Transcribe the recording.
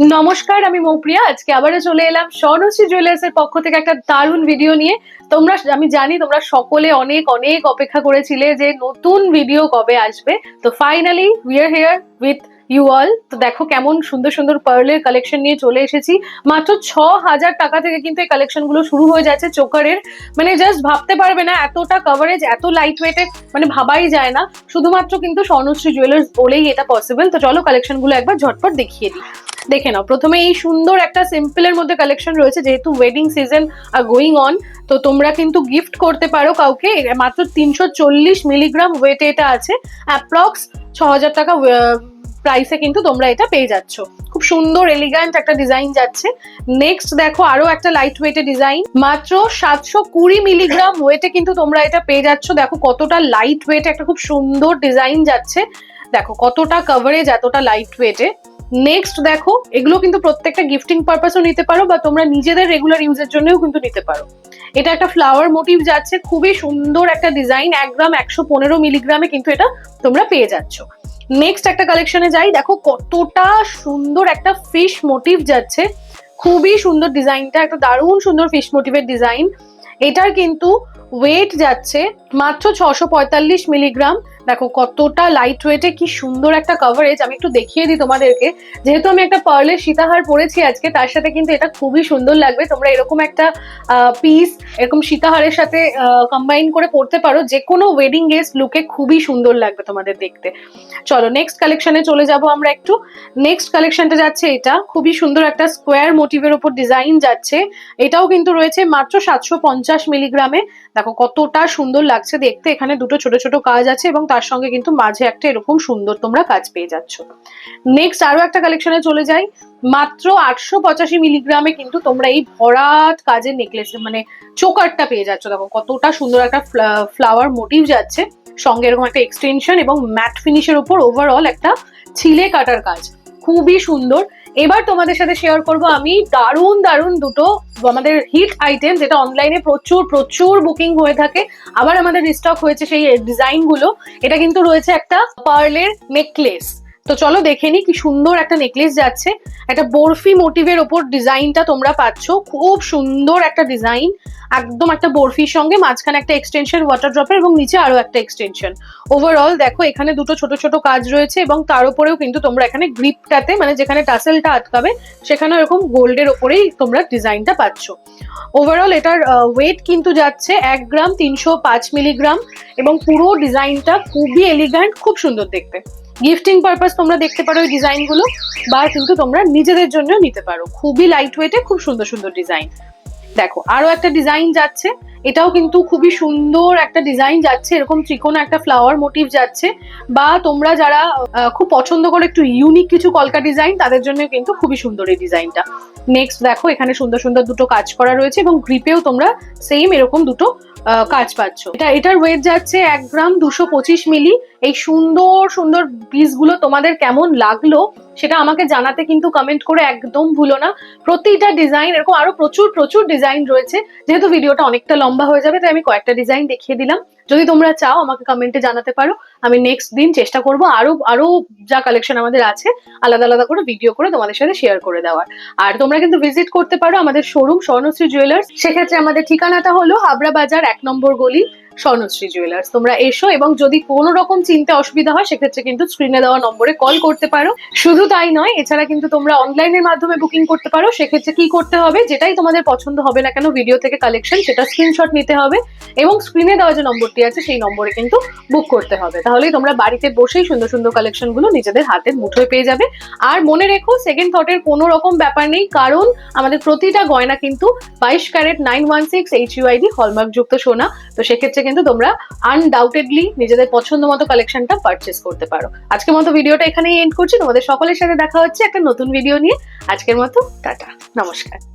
নমস্কার, আমি মৌপ্রিয়া। আজকে আবারও চলে এলাম স্বর্ণশ্রী জুয়েলার্স এর পক্ষ থেকে একটা দারুণ ভিডিও নিয়ে। তোমরা, আমি জানি তোমরা সকলে অনেক অনেক অপেক্ষা করেছিলে যে নতুন ভিডিও কবে আসবে। তো finally we are here with you all তো দেখো কেমন সুন্দর সুন্দর পার্লের কালেকশন নিয়ে চলে এসেছি। মাত্র ছ হাজার টাকা থেকে কিন্তু এই কালেকশনগুলো শুরু হয়ে যাচ্ছে চোকারের। মানে জাস্ট ভাবতে পারবে না, এতটা কভারেজ এত লাইট ওয়েটে মানে ভাবাই যায় না। শুধুমাত্র কিন্তু স্বর্ণশ্রী জুয়েলার্স বলেই এটা পসিবল তো চলো কালেকশনগুলো একবার ঝটপট দেখিয়ে দিই। দেখে নাও। প্রথমে এই সুন্দর একটা সিম্পলের মধ্যে কালেকশন রয়েছে, যেহেতু ওয়েডিং সিজন গোয়িং অন তো তোমরা কিন্তু গিফট করতে পারো কাউকে। মাত্র তিনশো চল্লিশ মিলিগ্রাম ওয়েটে এটা আছে। অ্যাপ্রক্স ছ হাজার টাকা প্রাইসে কিন্তু তোমরা এটা পেয়ে যাচ্ছ। খুব সুন্দর এলিগ্যান্ট একটা ডিজাইন যাচ্ছে। নেক্সট দেখো, আরও একটা লাইট ওয়েটে ডিজাইন মাত্র সাতশো কুড়ি মিলিগ্রাম ওয়েটে কিন্তু তোমরা এটা পেয়ে যাচ্ছ। দেখো কতটা লাইট ওয়েট একটা খুব সুন্দর ডিজাইন যাচ্ছে। দেখো কতটা কভারেজ এতটা লাইট ওয়েটে নেক্সট দেখো, এগুলো কিন্তু প্রত্যেকটা গিফটিং পারপাসও নিতে পারো বা তোমরা নিজেদের রেগুলার ইউজের জন্যও কিন্তু নিতে পারো। এটা একটা ফ্লাওয়ার মোটিভ যাচ্ছে, খুবই সুন্দর একটা ডিজাইন এক গ্রাম একশো পনেরো মিলিগ্রামে কিন্তু এটা তোমরা পেয়ে যাচ্ছ। নেক্সট একটা কালেকশনে যাই, দেখো কতটা সুন্দর একটা ফিশ মোটিভ যাচ্ছে। খুবই সুন্দর ডিজাইনটা একটা দারুণ সুন্দর ফিশ মোটিভের ডিজাইন এটার কিন্তু ওয়েট যাচ্ছে মাত্র ছশো পঁয়তাল্লিশ মিলিগ্রাম দেখো কতটা লাইট ওয়েটে কি সুন্দর একটা কভারেজ আমি একটু দেখিয়ে দিই তোমাদেরকে। যেহেতু আমি একটা পার্লের সীতাহার পরেছি আজকে, তার সাথে কিন্তু এটা খুবই সুন্দর লাগবে। তোমরা এরকম একটা পিস এরকম সীতাহারের সাথে কম্বাইন করে পড়তে পারো। যে কোনো ওয়েডিং গেস্ট লুকে খুবই সুন্দর লাগবে তোমাদের দেখতে। চলো নেক্সট কালেকশনে চলে যাব আমরা একটু। নেক্সট কালেকশনটা যাচ্ছে এটা। খুবই সুন্দর একটা স্কোয়ার মোটিভের ওপর ডিজাইন যাচ্ছে। এটাও কিন্তু রয়েছে মাত্র সাতশো পঞ্চাশ মিলিগ্রামে দেখো, কতটা সুন্দর লাগছে দেখতে। এখানে দুটো ছোট ছোট কাজ আছে এবং তার সঙ্গে কিন্তু মাঝে একটা এরকম সুন্দর তোমরা কাজ পেয়ে যাচ্ছ। নেক্সট আরও একটা কালেকশনে চলে যাই। মাত্র আটশো পঁচাশি মিলিগ্রামে কিন্তু তোমরা এই ভরাট কাজের নেকলেস মানে চোকারটা পেয়ে যাচ্ছ। দেখো, কতটা সুন্দর একটা ফ্লাওয়ার মোটিভ যাচ্ছে। সঙ্গে এরকম একটা এক্সটেনশন এবং ম্যাট ফিনিশের উপর ওভারঅল একটা ছিলে কাটার কাজ। খুবই সুন্দর। এবার তোমাদের সাথে শেয়ার করব আমি দারুণ দারুণ দুটো আমাদের হিট আইটেম যেটা অনলাইনে প্রচুর প্রচুর বুকিং হয়ে থাকে। আবার আমাদের রিস্টক হয়েছে সেই ডিজাইনগুলো এটা কিন্তু রয়েছে একটা পার্লের নেকলেস তো চলো দেখে নি কি সুন্দর একটা নেকলেস যাচ্ছে। একটা বরফি মোটিভের ওপর ডিজাইনটা তোমরা পাচ্ছ। খুব সুন্দর একটা ডিজাইন একদম একটা বরফির সঙ্গে মাঝখানে একটা এক্সটেনশন ওয়াটার ড্রপের এবং নিচে আরও একটা এক্সটেনশন ওভারঅল দেখো, এখানে দুটো ছোট ছোট কাজ রয়েছে এবং তার উপরেও কিন্তু তোমরা এখানে গ্রিপটাতে মানে যেখানে টাসেলটা আটকাবে, সেখানে এরকম গোল্ডের ওপরেই তোমরা ডিজাইনটা পাচ্ছ। ওভারঅল এটার ওয়েট কিন্তু যাচ্ছে এক গ্রাম তিনশো পাঁচ মিলিগ্রাম এবং পুরো ডিজাইনটা খুবই এলিগ্যান্ট খুব সুন্দর দেখতে। গিফটিং পারপাস তোমরা দেখতে পারো এই ডিজাইনগুলো, বা কিন্তু তোমরা নিজেদের জন্য নিতে পারো। খুবই লাইট ওয়েটে খুব সুন্দর সুন্দর ডিজাইন দেখো, আরও একটা ডিজাইন যাচ্ছে। এটাও কিন্তু খুবই সুন্দর একটা ডিজাইন যাচ্ছে। এরকম ত্রিকোণ একটা ফ্লাওয়ার মোটিভ যাচ্ছে। বা তোমরা যারা খুব পছন্দ করে একটু ইউনিক কিছু কলকা ডিজাইন তাদের জন্য কিন্তু খুবই সুন্দর এই ডিজাইনটা নেক্সট দেখো, এখানে সুন্দর সুন্দর দুটো কাজ করা রয়েছে এবং গ্রিপেও তোমরা সেম এরকম দুটো কাজ পাচ্ছ। এটা, এটার ওয়েট যাচ্ছে এক গ্রাম দুশো পঁচিশ মিলি এই সুন্দর সুন্দর পিসগুলো তোমাদের কেমন লাগল সেটা আমাকে জানাতে কিন্তু কমেন্ট করে একদম ভুলো না। প্রতিটা ডিজাইন এরকম আরও প্রচুর প্রচুর ডিজাইন রয়েছে। যেহেতু ভিডিওটা অনেকটা লম্বা হয়ে যাবে, তাই আমি কয়েকটা ডিজাইন দেখিয়ে দিলাম। যদি তোমরা চাও, আমাকে কমেন্টে জানাতে পারো। আমি নেক্সট দিন চেষ্টা করব আরও আরও যা কালেকশন আমাদের আছে, আলাদা আলাদা করে ভিডিও করে তোমাদের সাথে শেয়ার করে দেওয়ার। আর তোমরা কিন্তু ভিজিট করতে পারো আমাদের শোরুম স্বর্ণশ্রী জুয়েলার্স সেক্ষেত্রে আমাদের ঠিকানাটা হলো হাবড়া বাজার এক নম্বর গলি স্বর্ণশ্রী জুয়েলার্স তোমরা এসো এবং যদি কোনো রকম চিনতে অসুবিধা হয়, সেক্ষেত্রে কিন্তু স্ক্রিনে দেওয়া নম্বরে কল করতে পারো। শুধু তাই নয়, এছাড়া কিন্তু তোমরা অনলাইনের মাধ্যমে বুকিং করতে পারো। সেক্ষেত্রে কি করতে হবে, যেটাই তোমাদের পছন্দ হবে না কেন ভিডিও থেকে কালেকশন সেটা স্ক্রিনশট নিতে হবে এবং স্ক্রিনে দেওয়া যে নম্বরটি আছে, সেই নম্বরে কিন্তু বুক করতে হবে। তাহলেই তোমরা বাড়িতে বসেই সুন্দর সুন্দর কালেকশনগুলো নিজেদের হাতের মুঠোয় পেয়ে যাবে। আর মনে রেখো সেকেন্ড থটের কোনো রকম ব্যাপার নেই, কারণ আমাদের প্রতিটা গয়না কিন্তু বাইশ carat nine one six H UID hallmark যুক্ত সোনা। তো সেক্ষেত্রে কিন্তু তোমরা আনডাউটেডলি নিজেদের পছন্দ মতো কালেকশনটা পারচেস করতে পারো। আজকের মতো ভিডিওটা এখানেই এন্ড করছি। তোমাদের সকলের সাথে দেখা হচ্ছে একটা নতুন ভিডিও নিয়ে। আজকের মতো, টাটা। নমস্কার।